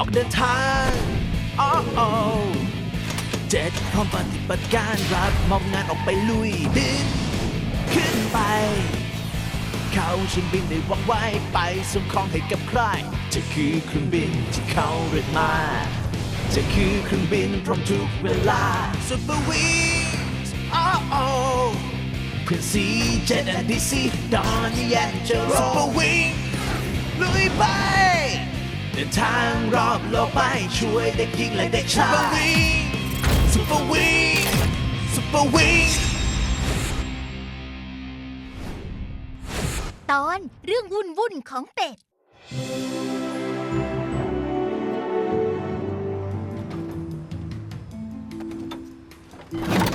ออกเดินทางโอ้โอเจ็ดพร้อมปฏิบัติการรับมอบงานออกไปลุยบินขึ้นไป เขาชิงบินได้วางไว้ไปส่งของให้กับใคร จะคือเครื่องบินที่เขาเรียกมา จะคือเครื่องบินพร้อมทุกเวลา Super Wings โอ้โอเพื่อนซีเจ็ดแอนดีซีดอนนี่แอนเจโร Super Wings ลุยไป เดินทางรอบโลกไปช่วยเด็กหญิงและเด็กชาย Super Wings Super Wings Super Wings ตอนเรื่องวุ่นวุ่นๆของเป็ด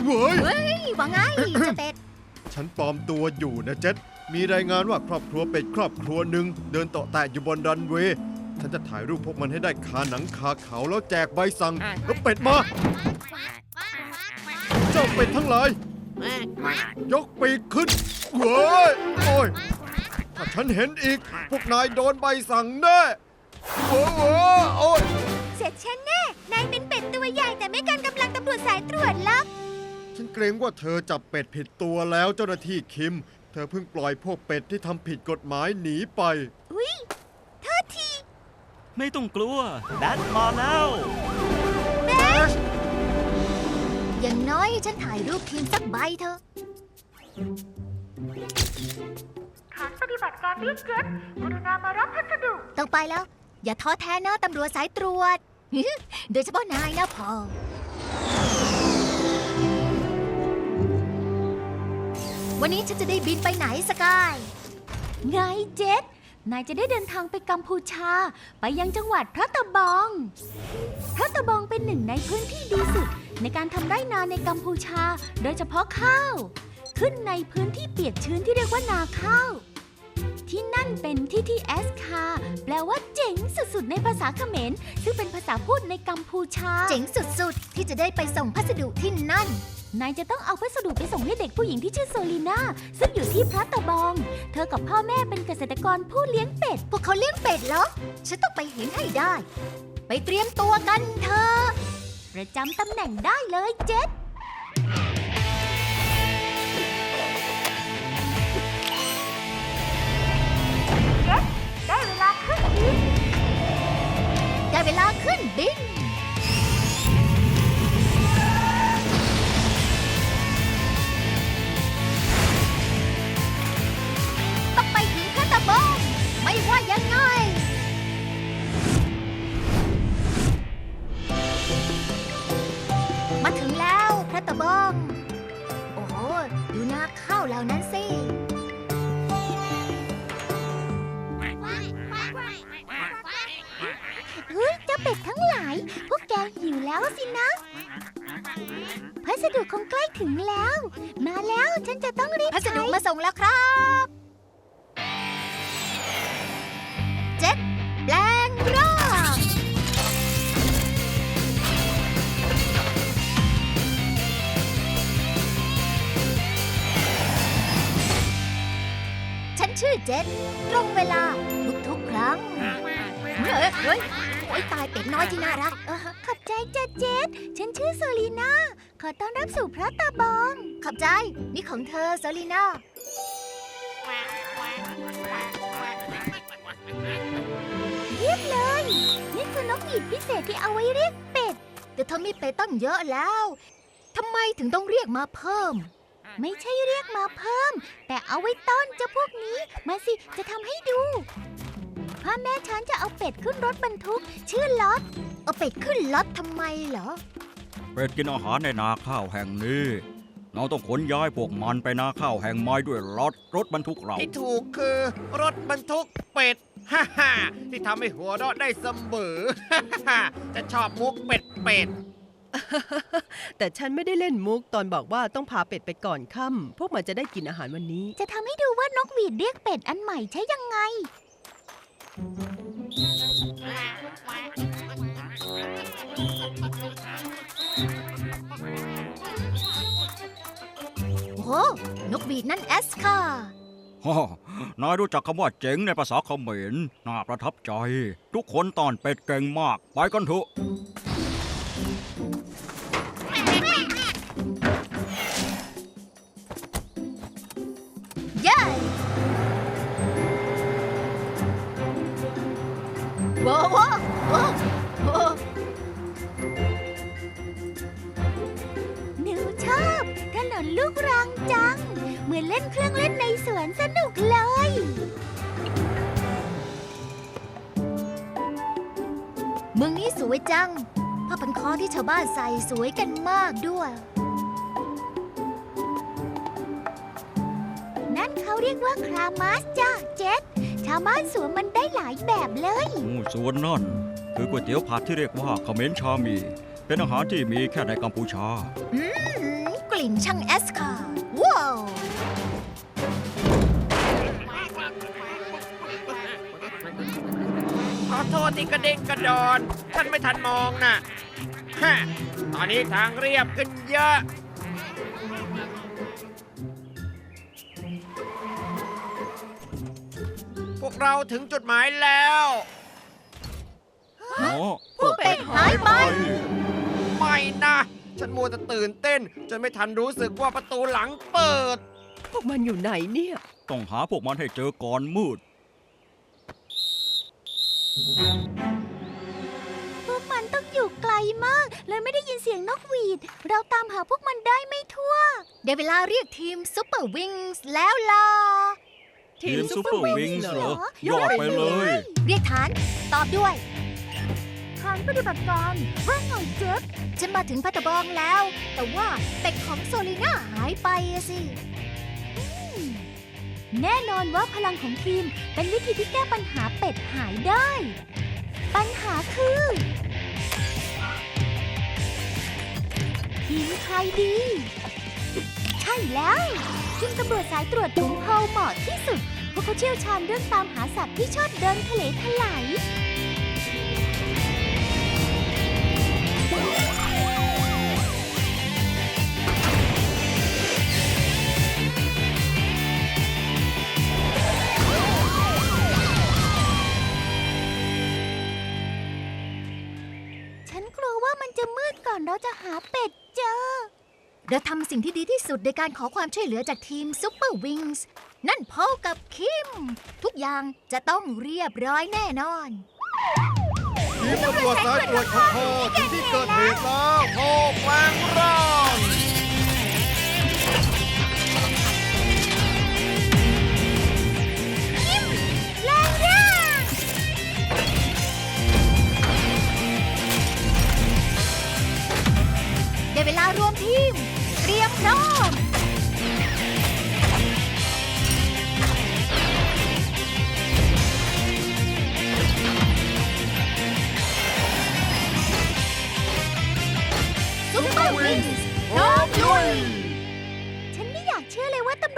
เว้ย เฮ้ย ว่าไงเจ้าเป็ด ฉันปลอมตัวอยู่นะเจ็ดมีรายงานว่าครอบครัวเป็ดครอบครัวหนึ่งเดินเตาะแตะอยู่บนรันเวย์ ฉันจะถ่ายรูปพวกมันให้ได้คาหนังคาเขาแล้วแจกใบสั่งแล้วเป็ดมา เจ้าเป็ดทั้งหลาย ยกปีกขึ้นเว้ยโอ้ยถ้าฉันเห็นอีก พวกนายโดนใบสั่งแน่เว้ยเว้ยโอ้ยเสร็จฉันแน่ นายเป็นเป็ดตัวใหญ่แต่ไม่กันกำลังตำรวจสายตรวจลับฉันเกรงว่าเธอจับเป็ดผิดตัวแล้วเจ้าหน้าที่คิม เธอเพิ่งปล่อยพวกเป็ดที่ทำผิดกฎหมายหนีไป อุ้ยโทษที ไม่ต้องกลัวแบทมาแล้วแบชอย่างน้อยฉันถ่ายรูปทีมสักใบเถอะฐานปฏิบัติการเรียกเจ็ตกรุณามารับพัสดุ ต้องไปแล้ว อย่าท้อแท้นะตำรวจสายตรวจ โดยเฉพาะนายนะพอวันนี้ฉันจะได้บินไปไหนสกาย ไงเจ็ด นายจะได้เดินทางไปกัมพูชา ไปยังจังหวัดพระตะบอง พระตะบองเป็นหนึ่งในพื้นที่ดีสุด ในการทำไร่นาในกัมพูชา โดยเฉพาะข้าว ขึ้นในพื้นที่เปียกชื้นที่เรียกว่านาข้าว ที่นั่นเป็นที่ที่แอสคาแปลว่าเจ๋งสุดๆ ในภาษาเขมรซึ่งเป็นภาษาพูดในกัมพูชา เจ๋งสุดๆ ที่จะได้ไปส่งพัสดุที่นั่น นายจะต้องเอาพัสดุไปส่งให้เด็กผู้หญิงที่ชื่อโซลีนาซึ่งอยู่ที่พระตะบอง เธอกับพ่อแม่เป็นเกษตรกรผู้เลี้ยงเป็ด พวกเขาเลี้ยงเป็ดเหรอ ฉันต้องไปเห็นให้ได้ ไปเตรียมตัวกันเถอะประจำตำแหน่งได้เลยเจ็ดได้ เหล่านั้นสิเฮ้ยเจ้าเป็ดทั้งหลาย พวกแกหิวแล้วสินะ พัสดุคงใกล้ถึงแล้ว มาแล้วฉันจะต้องรีบพัสดุมาส่งแล้วครับ ชื่อเจ็ดตรงเวลาทุกๆ ครั้งเฮ้ยเฮ้ยโอ้ยตายเป็ดน้อยที่น่ารัก เออขอบใจจ้ะเจ็ด ฉันชื่อโซลีนาขอต้อนรับสู่พระตาบอง ขอบใจ นี่ของเธอโซลีนาเรียบเลย นี่คือนกหวีดพิเศษที่เอาไว้เรียกเป็ด แต่เธอมีเป็ดตั้งเยอะแล้ว ทำไมถึงต้องเรียกมาเพิ่ม ไม่ใช่เรียกมาเพิ่ม แต่เอาไว้ต้อนเจ้าพวกนี้ มาสิจะทำให้ดูพ่อแม่ฉันจะเอาเป็ดขึ้นรถบรรทุก ชื่อล็อตเอาเป็ดขึ้นรถทำไมเหรอ เป็ดกินอาหารในนาข้าวแห่งนี้เราต้องขนย้ายพวกมันไปนาข้าวแห่งไม้ด้วยรถรถบรรทุกเรา ที่ถูกคือรถบรรทุกเป็ดฮ่าฮ่าที่ทำให้หัวเราะได้เสมอฮ่าฮ่าจะชอบมุกเป็ดเป็ด แต่ฉันไม่ได้เล่นมุกตอนบอกว่าต้องพาเป็ดไปก่อนค่ำพวกมันจะได้กินอาหารวันนี้ จะทำให้ดูว่านกหวีดเรียกเป็ดอันใหม่ใช้ยังไง โอ้โหนกบีดนั่นแอสคาฮ่อนายรู้จักคำว่าเจ๋งในภาษาเขมร น่าประทับใจ ทุกคนตอนเป็ดเก่งมาก ไปกันเถอะ ว้าวว้าวว้าวว้าวหนูชอบถนนลูกรังจัง เหมือนเล่นเครื่องเล่นในสวนสนุกเลย เมืองนี้สวยจัง ผ้าพันคอที่ชาวบ้านใส่สวยกันมากด้วย นั่นเขาเรียกว่าครามาสจ้าาวบ้านสวมมันได้หลายแบบเลยอู้ส่วนนั่นคือก๋วยเตี๋ยวผัดที่เรียกว่าเขมรชามี เป็นอาหารที่มีแค่ในกัมพูชา อืมกลิ่นช่างแอสค่ะว้าวขอโทษที่กระเด้งกระดอน ท่านไม่ทันมองน่ะฮะตอนนี้ทางเรียบขึ้นเยอะ กเราถึงจุดหมายแล้วอ๋อพวกเป็ดหายไป ไม่นะ ฉันมัวแต่ตื่นเต้น จนไม่ทันรู้สึกว่าประตูหลังเปิด พวกมันอยู่ไหนเนี่ย ต้องหาพวกมันให้เจอก่อนมืด พวกมันต้องอยู่ไกลมาก เลยไม่ได้ยินเสียงนกหวีด เราตามหาพวกมันได้ไม่ทั่ว ได้เวลาเรียกทีมซุปเปอร์วิงส์แล้วล่ะ ทีมซูเปอร์วิงส์เหรอยอดไปเลย เรียกฐาน ตอบด้วย ฐานปฏิบัติการว่าไงเจ็ดฉันมาถึงพัตตะบองแล้ว แต่ว่าเป็ดของโซลีน่าหายไปอะสิแน่นอนว่าพลังของทีมเป็นวิธีที่แก้ปัญหาเป็ดหายได้ ปัญหาคือ ทีมใครดีใช่แล้ว ทีมตำรวจสายตรวจถุงเฮาเหมาะที่สุดเพราะเขาเชี่ยวชาญเรื่องตามหาสัตว์ที่ชอบเดินทะเลทลายฉันกลัวว่ามันจะมืดก่อนเราจะหาเป็ดเจอ เราทำสิ่งที่ดีที่สุดในการขอความช่วยเหลือจากทีมซูเปอร์วิงส์นั่นพอกับคิม ทุกอย่างจะต้องเรียบร้อยแน่นอน ทีมตำรวจสายตรวจของพ่อถึงที่เกิดเหตุแล้วพ่อแปลงร่าง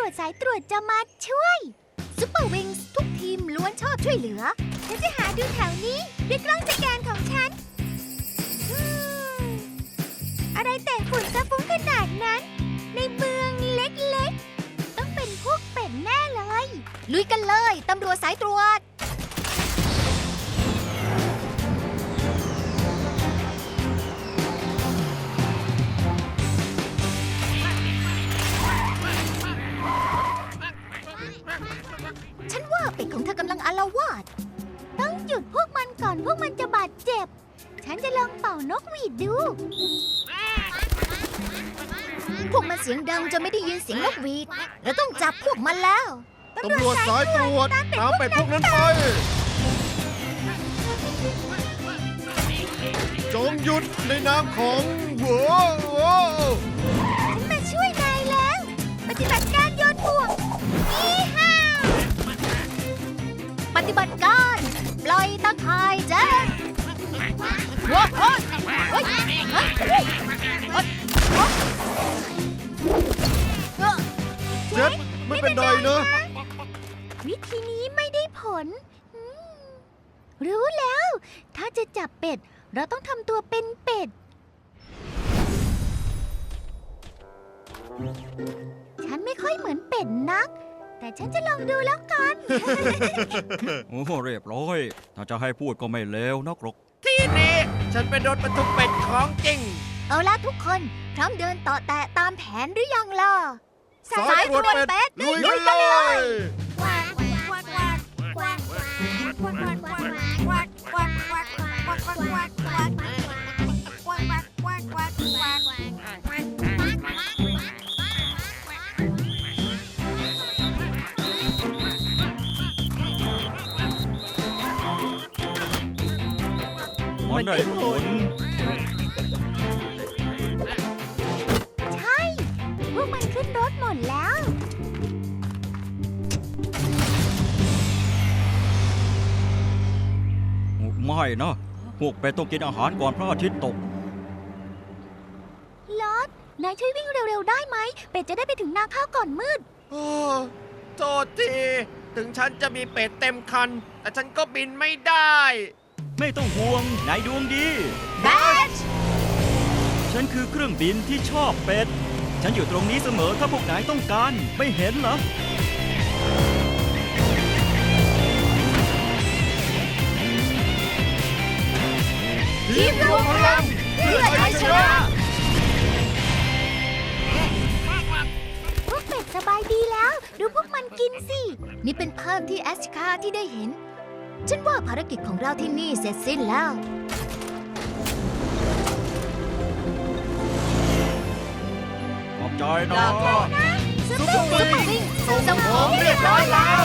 วจสายตรวจจะมาช่วยซุปเปอร์วิงส์ทุกทีมล้วนชอบช่วยเหลือ ฉันจะหาดูแถวนี้ด้วยกล้องสแกนของฉันอืมอะไรแต่ฝุ่นกระฟุ้งขนาดนั้น ในเมืองเล็กๆ ต้องเป็นพวกเป็ดแน่เลย ลุยกันเลย ตำรวจสายตรวจ องเธอกำลังอาละวาดต้องหยุดพวกมันก่อนพวกมันจะบาดเจ็บ ฉันจะลองเป่านกหวีดดู พวกมันเสียงดังจนไม่ได้ยินเสียงนกหวีดเราต้องจับพวกมันแล้วตำรวจสายตรวจตามเป็ดพวกนั้นไป จงหยุดในนามของหัว บัติการ ปล่อยตะข่ายแจ้งว้าวเฮ้ยเฮ้ยเฮ้ยเฮ้ยเจ็ดไม่เป็นไรนะวิธีนี้ไม่ได้ผล รู้แล้ว ถ้าจะจับเป็ด เราต้องทำตัวเป็นเป็ด ฉันไม่ค่อยเหมือนเป็ดนัก แต่ฉันจะลองดูแล้วกัน โอ้เรียบร้อย ถ้าจะให้พูดก็ไม่เลวนักหรอก ที่นี่ฉันเป็นรถบรรทุกเป็ดของจริง เอาละทุกคน พร้อมเดินต่อแตะตามแผนหรือยังล่ะสายตรวจเป็ดลุยกันเลย มันได้ผลใช่ พวกมันขึ้นรถหมดแล้ว ไม่นะพวกเป็ดต้องกินอาหารก่อนพระอาทิตย์ตก ลอดนายช่วยวิ่งเร็ว ๆ ได้ไหม เป็ดจะได้ไปถึงนาข้าวก่อนมืด โอ้โทษที ถึงฉันจะมีเป็ดเต็มคัน แต่ฉันก็บินไม่ได้ ไม่ต้องห่วงนายดวงดี แบชฉันคือเครื่องบินที่ชอบเป็ด ฉันอยู่ตรงนี้เสมอถ้าพวกนายต้องการ ไม่เห็นเหรอ ทีมรวมพลังเพื่อไทยชนะ พวกเป็ดสบายดีแล้ว ดูพวกมันกินสิ นี่เป็นภาพที่แอชคาที่ได้เห็น ฉันว่าภารกิจของเราที่นี่เสร็จสิ้นแล้ว ขอบใจนะลาก่อนซุปเปอร์วิงส่งของเรียบร้อยแล้ว